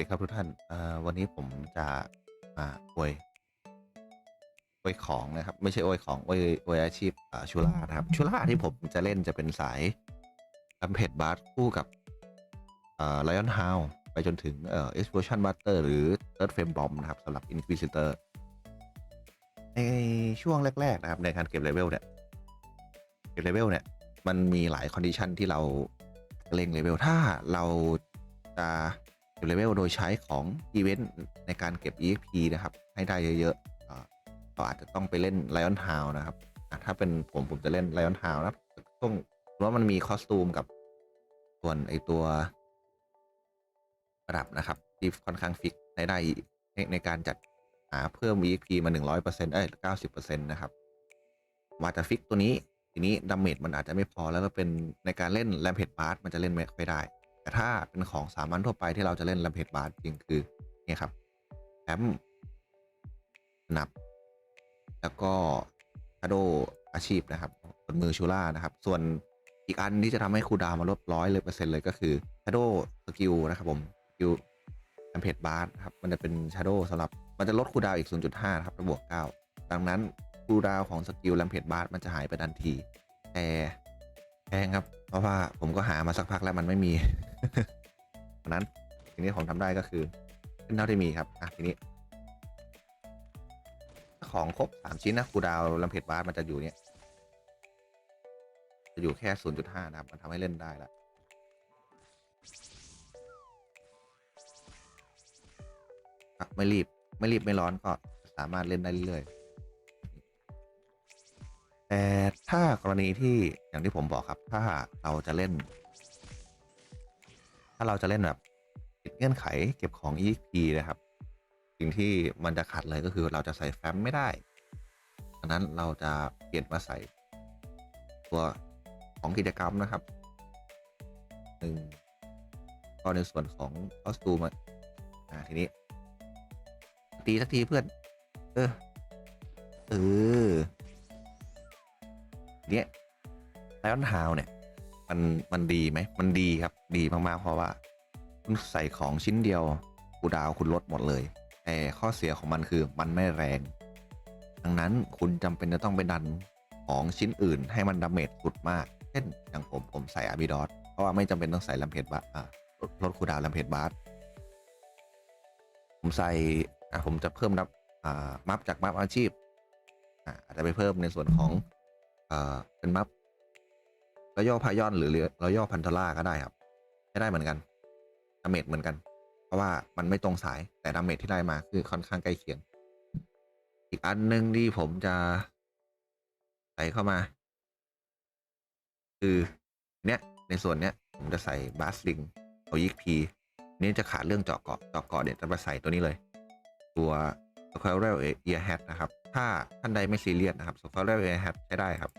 ดีครับทุกท่านอ่อวันนี้ผมจะมาอวยอวยของนะครับ ไม่ใช่อวยของอวยอวยอาชีพอ่าชูล่านะครับชูล่าที่ผมจะเล่นจะเป็นสายลำเพจบาร์คู่กับอ่อไลออนฮาวไปจนถึงเอ่อ explosion butter หรือ third frame bomb นะครับสำหรับ inquisitor ในช่วงแรก ๆ นะครับ ในการเก็บเลเวลเนี่ย เก็บเลเวลเนี่ย มันมีหลายคอนดิชันที่เราเล็งเลเวลถ้าเราจะ ก็บเลเวลโดยใช้ของอีเวนต์ในการเก็บ EXP นะครับ ให้ได้เยอะๆเราอาจจะต้องไปเล่น Lion Town นะครับถ้าเป็นผมผมจะเล่น Lion Town นะครับช่วงว่ามันมีคอสตูมกับส่วนไอตัวประดับนะครับที่ค่อนข้างฟิกในได้ในในการจัดหาเพิ่ม EXP มา 100%เอ้ย90%นะครับว่าจะฟิกตัวนี้ทีนี้ดาเมจมันอาจจะไม่พอแล้วก็เป็นในการเล่นแรมเพจบาร์มันจะเล่นไม่ค่อยได้ แต่ถ้าเป็นของสามัญทั่วไปที่เราจะเล่นแรมเพจบาร์จริงคือเนี่ยครับแอมนับ แล้วก็ชาโดอาชีพนะครับบนมือชูล่านะครับ ส่วนอีกอันที่จะทำให้คูดาวมาลดร้อยเลยเปอร์เซ็นต์เลยก็คือชาโดสกิลนะครับผมสกิลแรมเพจบาร์ครับ มันจะเป็นชาโดสำหรับ มันจะลดคูดาวอีก 0.5นะครับระบวก 9 ดังนั้นคูดาวของสกิลแรมเพจบาร์มันจะหายไปทันที แต่ แพงครับ เพราะว่าผมก็หามาสักพักแล้วมันไม่มีเพราะนั้นสิ่งที่ผมทำได้ก็คือเป็นเท่าที่มีครับอะทีนี้ ของครบสามชิ้นนะคูดาวน์แรมเพจบาร์มันจะอยู่เนี่ยจะอยู่แค่0.5นะครับ มันทำให้เล่นได้แล้วอะไม่รีบไม่รีบไม่ร้อนก็สามารถเล่นได้เรื่อยๆ แต่ถ้ากรณีที่อย่างที่ผมบอกครับ ถ้าเราจะเล่น ถ้าเราจะเล่นแบบติดเงื่อนไขเก็บของ EXP นะครับ สิ่งที่มันจะขัดเลยก็คือเราจะใส่แฟ้มไม่ได้ดังนั้นเราจะเปลี่ยนมาใส่ตัวของกิจกรรมนะครับหนึ่งก็ในส่วนของคอสตูมอะอ่าทีนี้ ตีสักทีเพื่อน เออ เออ เนี่ยไลออนฮาวเนี่ย มันมันดีไหม มันดีครับ ดีมากๆ เพราะว่า คุณใส่ของชิ้นเดียวกูดาวคุณลดหมดเลย แต่ข้อเสียของมันคือมันไม่แรง ดังนั้นคุณจำเป็นจะต้องไปดันของชิ้นอื่น ให้มันดาเมจสุดมาก เช่นอย่างผมผมใส่อาบิดอสเพราะว่าไม่จำเป็นต้องใส่ลำเพจบาร์ลดคูดาวลำเพจบาร์ผมใส่อะผมจะเพิ่มนับอ่ามัฟจากมัฟอาชีพอ่าอาจจะไปเพิ่มในส่วนของ เอ่าเป็นมัฟแล้วย่อพายอนหรือแล้วย่อพันธล่าก็ได้ครับใช้ได้เหมือนกันดาเมจเหมือนกัน เพราะว่ามันไม่ตรงสายแต่ดาเมจที่ได้มาคือค่อนข้างใกล้เคียง อีกอันหนึ่งที่ผมจะใส่เข้ามา คือเนี้ยในส่วนเนี้ยผมจะใส่บาสลิงเอายิกพีนี่จะขาดเรื่องเจาะเกาะเจาะเกาะเดี๋ยวจะมาใส่ตัวนี้เลย ตัว s q u i r e l Ear Hat นะครับ ถ้าท่านใดไม่ซีเรียสนะครับ s q u i r e l Ear Hat ใช้ได้ครับ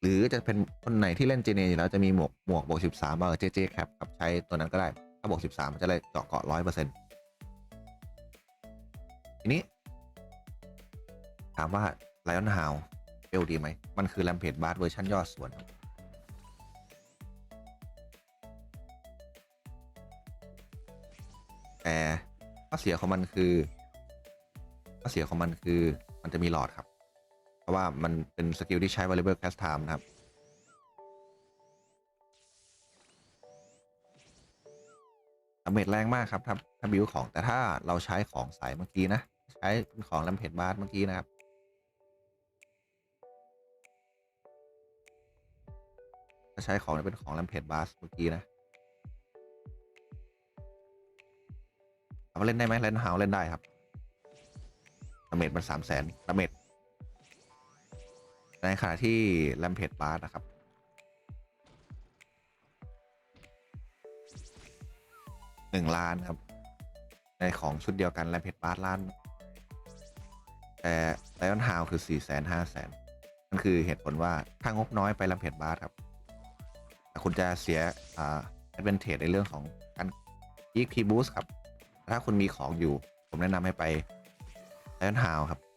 หรือจะเป็นคนไหนที่เล่นเจเนอยู่แล้วจะมีหมวกหมวกบวก13เออ JJ Cap ครับใช้ตัวนั้นก็ได้ ถ้าบวก13 มันจะเลยเจาะเกาะ100%ทีนี้ ถามว่า Lion How เอลดีไหม มันคือ Rampage Bart เวอร์ชันย่อส่วนครับแต่ข้อเสียของมันคือ อเสียของมันคือมันจะมีหลอดครับ เพราะว่ามันเป็นสกิลที่ใช้ variable cast time นะครับ ดาเมจแรงมากครับถ้าถ้าบิวของแต่ถ้าเราใช้ของสายเมื่อกี้นะ ใช้เป็นของลำเพจบาร์เมื่อกี้นะครับถ้าใช้ของเป็นของลำเพจบาร์เมื่อกี้นะถามว่าเล่นได้ไหมเล่นฮาวเล่นได้ครับ ดาเมจมันสามแสนดาเมจในขณะที่แลำเพจบาร์นะครับ หนึ่งล้านครับ ในของชุดเดียวกันและเพชรบาทล้าน แต่ไลออนฮาวคือสี่แสนห้าแสนนั่นคือเหตุผลว่า ถ้างบน้อยไปลำเพจบาทครับแต่คุณจะเสียอ่าแอดเวนเทจในเรื่องของการยิกพีบูสครับ ถ้าคุณมีของอยู่ ผมแนะนำให้ไป ไลออนฮาวครับ